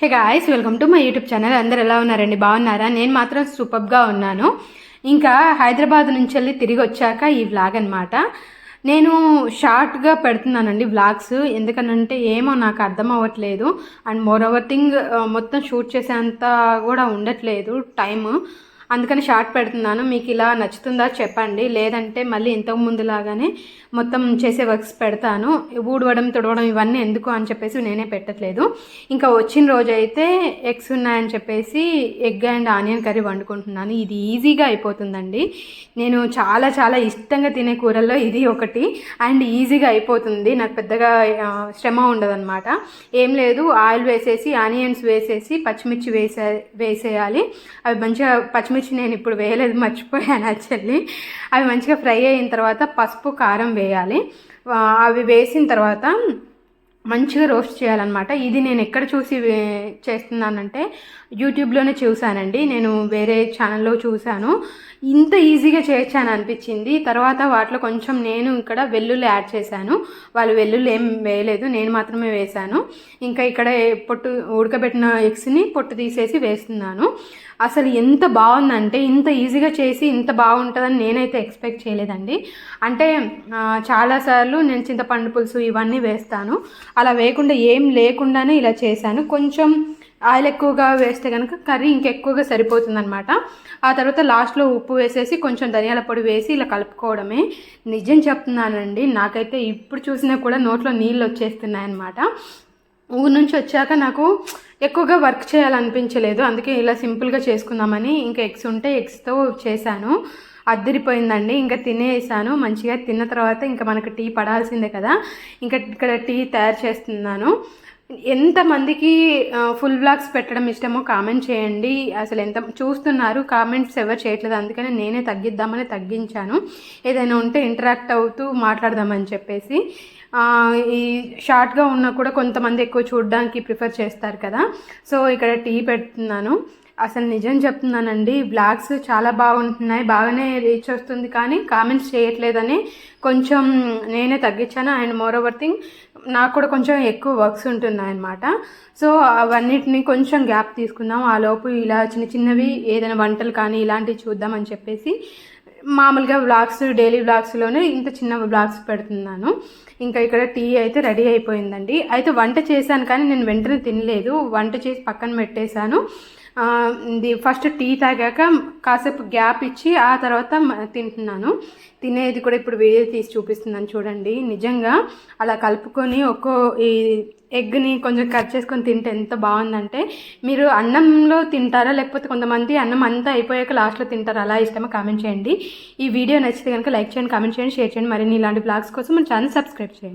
Hey guys welcome to my YouTube channel అందరు ఎలా ఉన్నారండి? బాగున్నారా? నేను మాత్రం సూపర్గా ఉన్నాను. ఇంకా హైదరాబాద్ నుంచి వెళ్ళి తిరిగి వచ్చాక ఈ వ్లాగ్ అనమాట నేను షార్ట్గా పెడుతున్నానండి వ్లాగ్స్ ఎందుకనంటే ఏమో నాకు అర్థం అవ్వట్లేదు. అండ్ మోర్ ఓవర్ థింగ్ మొత్తం షూట్ చేసేంత కూడా ఉండట్లేదు. టైము అందుకని షార్ట్ పెడుతున్నాను. మీకు ఇలా నచ్చుతుందా చెప్పండి. లేదంటే మళ్ళీ ఇంతకు ముందులాగానే మొత్తం చేసే వర్క్స్ పెడతాను. ఊడవడం తుడవడం ఇవన్నీ ఎందుకు అని చెప్పేసి నేనే పెట్టట్లేదు. ఇంకా వచ్చిన రోజు అయితే ఎగ్స్ ఉన్నాయని చెప్పేసి ఎగ్ అండ్ ఆనియన్ కర్రీ వండుకుంటున్నాను. ఇది ఈజీగా అయిపోతుందండి. నేను చాలా చాలా ఇష్టంగా తినే కూరల్లో ఇది ఒకటి. అండ్ ఈజీగా అయిపోతుంది. నాకు పెద్దగా శ్రమ ఉండదన్నమాట. ఏం లేదు. ఆయిల్ వేసేసి ఆనియన్స్ వేసేసి పచ్చిమిర్చి వేసే వేసేయాలి. అవి మంచిగా పచ్చిమిర్చి నేను ఇప్పుడు వేయలేదు మర్చిపోయాను యాక్చువల్లీ అవి మంచిగా ఫ్రై అయిన తర్వాత పసుపు కారం వేయాలి. అవి వేసిన తర్వాత మంచిగా రోస్ట్ చేయాలన్నమాట. ఇది నేను ఎక్కడ చూసి చేస్తున్నానంటే యూట్యూబ్లోనే చూశానండి. నేను వేరే ఛానల్లో చూశాను. ఇంత ఈజీగా చేయొచ్చని అనిపించింది. తర్వాత వాటిలో కొంచెం నేను ఇక్కడ వెల్లుల్లి యాడ్ చేశాను. వాళ్ళు వెల్లుల్లి ఏం వేయలేదు. నేను మాత్రమే వేశాను. ఇంకా ఇక్కడ పొట్టు ఉడకబెట్టిన ఎగ్స్ని పొట్టు తీసేసి వేస్తున్నాను. అసలు ఎంత బాగుందంటే ఇంత ఈజీగా చేసి ఇంత బాగుంటుందని నేనైతే ఎక్స్పెక్ట్ చేయలేదండి. అంటే చాలాసార్లు నేను చింతపండు పులుసు ఇవన్నీ వేస్తాను. అలా వేయకుండా ఏం లేకుండానే ఇలా చేశాను. కొంచెం ఆయిల్ ఎక్కువగా వేస్తే కనుక కర్రీ ఇంకెక్కువగా సరిపోతుంది అనమాట ఆ తర్వాత లాస్ట్లో ఉప్పు వేసేసి కొంచెం ధనియాల పొడి వేసి ఇలా కలుపుకోవడమే. నిజం చెప్తున్నానండి నాకైతే ఇప్పుడు చూసినా కూడా నోట్లో నీళ్ళు వచ్చేస్తున్నాయి అనమాట ఊరు నుంచి వచ్చాక నాకు ఎక్కువగా వర్క్ చేయాలనిపించలేదు. అందుకే ఇలా సింపుల్గా చేసుకుందామని ఇంకా ఎగ్స్ ఉంటే ఎగ్స్తో చేశాను. అద్దరిపోయిందండి ఇంకా తినేసాను. మంచిగా తిన్న తర్వాత ఇంకా మనకు టీ పడాల్సిందే కదా. ఇంకా ఇక్కడ టీ తయారు చేస్తున్నాను. ఎంతమందికి ఫుల్ బ్లాగ్స్ పెట్టడం ఇష్టమో కామెంట్ చేయండి. అసలు ఎంత చూస్తున్నారు కామెంట్స్ ఎవరు చేయట్లేదు. అందుకని నేనే తగ్గిద్దామని తగ్గించాను. ఏదైనా ఉంటే ఇంటరాక్ట్ అవుతూ మాట్లాడదామని చెప్పేసి. ఈ షార్ట్గా ఉన్నా కూడా కొంతమంది ఎక్కువ చూడడానికి ప్రిఫర్ చేస్తారు కదా. సో ఇక్కడ టీ పెడుతున్నాను. అసలు నిజం చెప్తున్నానండి. బ్లాగ్స్ చాలా బాగుంటున్నాయి. బాగానే రీచ్ వస్తుంది కానీ కామెంట్స్ చేయట్లేదని కొంచెం నేనే తగ్గించాను. అండ్ మోర్ ఓవర్ థింగ్ నాకు కూడా కొంచెం ఎక్కువ వర్క్స్ ఉంటున్నాయి అన్నమాట సో అవన్నిటిని కొంచెం గ్యాప్ తీసుకుందాం. ఆ లోపు ఇలా చిన్న చిన్నవి ఏదైనా వంటలు కానీ ఇలాంటివి చూద్దామని చెప్పేసి మామూలుగా బ్లాగ్స్ డైలీ బ్లాగ్స్లోనే ఇంత చిన్న బ్లాగ్స్ పెడుతున్నాను. ఇంకా ఇక్కడ టీ అయితే రెడీ అయిపోయిందండి. అయితే వంట చేశాను కానీ నేను వెంటనే తినలేదు. వంట చేసి పక్కన పెట్టేశాను. ఫస్ట్ టీ తాగాక కాసేపు గ్యాప్ ఇచ్చి ఆ తర్వాత తింటున్నాను. తినేది కూడా ఇప్పుడు వీడియో తీసి చూపిస్తున్నాను చూడండి. నిజంగా అలా కలుపుకొని ఒక్కో ఈ ఎగ్ని కొంచెం కట్ చేసుకొని తింటే ఎంత బాగుందంటే మీరు అన్నంలో తింటారా లేకపోతే కొంతమంది అన్నం అంతా అయిపోయాక లాస్ట్లో తింటారా? అలా ఇష్టమో? కామెంట్ చేయండి. ఈ వీడియో నచ్చితే కనుక లైక్ చేయండి కామెంట్ చేయండి షేర్ చేయండి. మరిన్ని ఇలాంటి బ్లాగ్స్ కోసం మన ఛానల్ సబ్స్క్రైబ్ చేయండి.